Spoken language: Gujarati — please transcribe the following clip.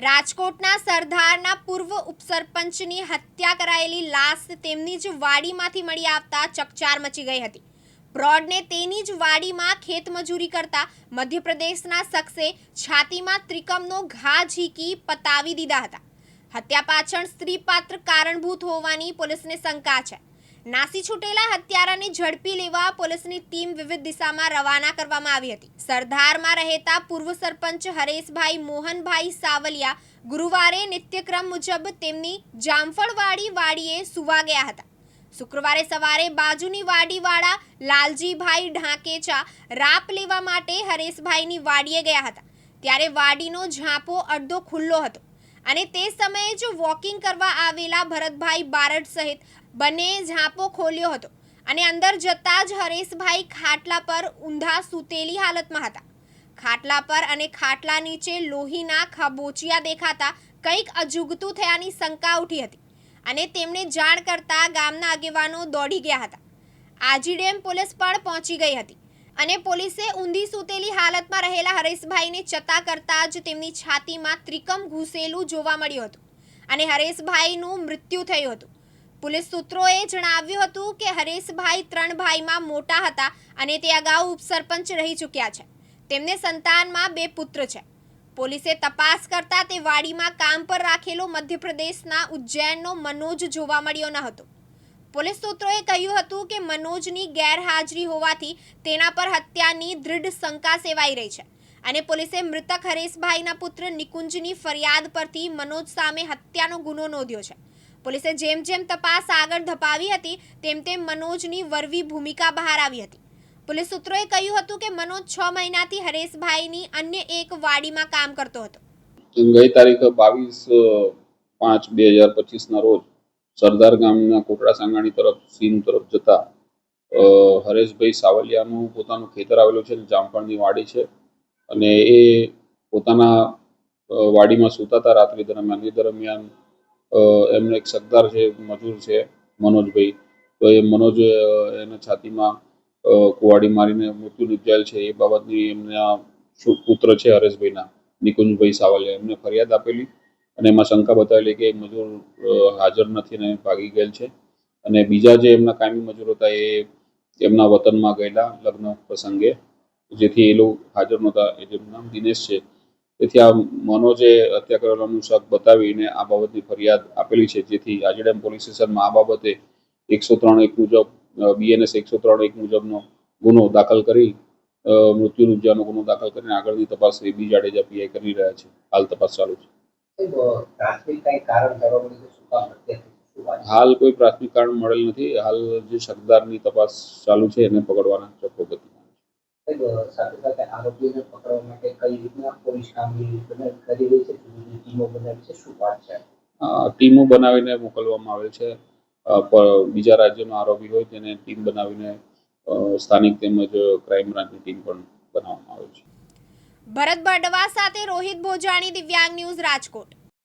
રાજકોટના સરદારના પૂર્વ ઉપસરપંચની હત્યા કરાયેલી લાશ તેમની જ વાડીમાંથી મળી આવતા ચકચાર મચી ગઈ હતી. બ્રોડને તેની જ વાડીમાં ખેતમજૂરી કરતા મધ્યપ્રદેશના શખ્સે છાતીમાં ત્રિકમનો ઘા ઝીકી પતાવી દીધા હતા. હત્યા પાછળ સ્ત્રી પાત્ર કારણભૂત હોવાની પોલીસને શંકા છે. નાસી છૂટેલા હત્યારાને ઝડપી લેવા પોલીસની ટીમ વિવિધ દિશામાં રવાના કરવામાં આવી હતી. સરદારમાં રહેતા પૂર્વ સરપંચ હરેશભાઈ મોહનભાઈ સાવલિયા ગુરુવારે નિત્યક્રમ મુજબ તેમની જામફળવાડી વાડીએ સુવા ગયા હતા. શુક્રવારે સવારે બાજુની વાડીવાળા લાલજીભાઈ ઢાંકેચા રાપ લેવા માટે હરેશભાઈની વાડીએ ગયા હતા. ત્યારે વાડીનો ઝાંપો અડધો ખુલ્લો હતો. અને તે સમયે જ વોકિંગ કરવા આવેલા ભરતભાઈ બારડ સહિત બંને ઝાંપો ખોલ્યો હતો અને અંદર જતા જ હરેશભાઈ ખાટલા પર ઊંધા સૂતેલી હાલતમાં હતા. ખાટલા પર અને ખાટલા નીચે લોહીના ખાબોચિયા દેખાતા કંઈક અજુગતું થયાની શંકા ઉઠી હતી અને તેમણે જાણ કરતા ગામના આગેવાનો દોડી ગયા હતા. આજીડેમ પોલીસ પણ પહોંચી ગઈ હતી. અને પોલીસે ઊંધી સૂતેલી હાલતમાં રહેલા હરેશભાઈને ચતા કરતા જ તેમની છાતીમાં ત્રિકમ ઘૂસેલું જોવા મળ્યું હતું અને હરેશભાઈનું મૃત્યુ થયું હતું. પોલીસ સૂત્રોએ જણાવ્યું હતું કે હરેશભાઈ ત્રણ ભાઈમાં મોટા હતા અને તે અગાઉ ઉપસરપંચ રહી ચૂક્યા છે. તેમને સંતાનમાં બે પુત્ર છે. પોલીસે તપાસ કરતા તે વાડીમાં કામ પર રાખેલો મધ્યપ્રદેશના ઉજ્જૈનનો મનોજ જોવા મળ્યો ન હતો. પોલીસ સૂત્રોએ કહ્યું હતું કે મનોજની ગેરહાજરી હોવાથી તેના પર હત્યાની દૃઢ શંકા સેવાઈ રહી છે. અને પોલીસે મૃતક હરેશભાઈના પુત્ર નિકુંજની ફરિયાદ પરથી મનોજ સામે હત્યાનો ગુનો નોંધ્યો છે. પોલીસે જેમ જેમ તપાસ આગળ ધપાવી હતી, તેમ તેમ મનોજની વરવી ભૂમિકા બહાર આવી હતી. પોલીસ સૂત્રોએ કહ્યું હતું કે મનોજ છ મહિનાથી હરેશભાઈની અન્ય એક વાડીમાં કામ કરતો હતો. ગઈ તારીખ બાવીસ પાંચ બે હજાર પચીસના રોજ સરદાર ગામના કોટડા સાંગાણી તરફ સીમ તરફ જતા હરેશભાઈ સાવલિયાનું પોતાનું ખેતર આવેલું છે જામફળની વાડી છે. અને એ પોતાના વાડીમાં સૂતા હતા રાત્રિ દરમિયાન. એ દરમિયાન એમનો એક સરદાર છે મજૂર છે, મનોજભાઈ. તો એ મનોજ એના છાતીમાં કુવાડી મારીને મૃત્યુ નિપજાયેલ છે. એ બાબતની એમના પુત્ર છે હરેશભાઈના, નિકુંજભાઈ સાવલિયા. એમને ફરિયાદ આપેલી. અને એમાં શંકા બતાવેલી કે મજૂર હાજર નથી અને ભાગી ગયેલ છે. અને બીજા જે એમના કાયમી મજૂર હતા એ એમના વતનમાં ગયેલા લગ્ન પ્રસંગે, જેથી એ લોકો હાજર નહોતા. એ જેમનું નામ દિનેશ છે. તેથી આ મનોજે હત્યા કરેલાનું શક બતાવીને આ બાબતની ફરિયાદ આપેલી છે. જેથી આજીડેમ પોલીસ સ્ટેશનમાં આ બાબતે એકસો ત્રણ એક મુજબ બીએનએસ એકસો ત્રણ એક મુજબનો ગુનો દાખલ કરી મૃત્યુ ગુનો દાખલ કરીને આગળની તપાસ એ બી જાડેજા પીઆઈ કરી રહ્યા છે. હાલ તપાસ ચાલુ છે. હાલ કોઈ પ્રાથમિક કારણ મળેલ નથી. હાલ જે શકદારની તપાસ ચાલુ છે એને પકડવાના ચોખ્ખો જુદી ટીમો બનાવી છે? શું વાત છે? ટીમો બનાવીને મોકલવામાં આવે છે. બીજા રાજ્યનો આરોપી હોય તેને ટીમ બનાવીને સ્થાનિક તેમજ ક્રાઇમ બ્રાન્ચની ટીમ પણ બનાવવામાં આવે છે. ભરત બડવા સાથે રોહિત ભોજાણી દિવ્યાંગ ન્યૂઝ રાજકોટ.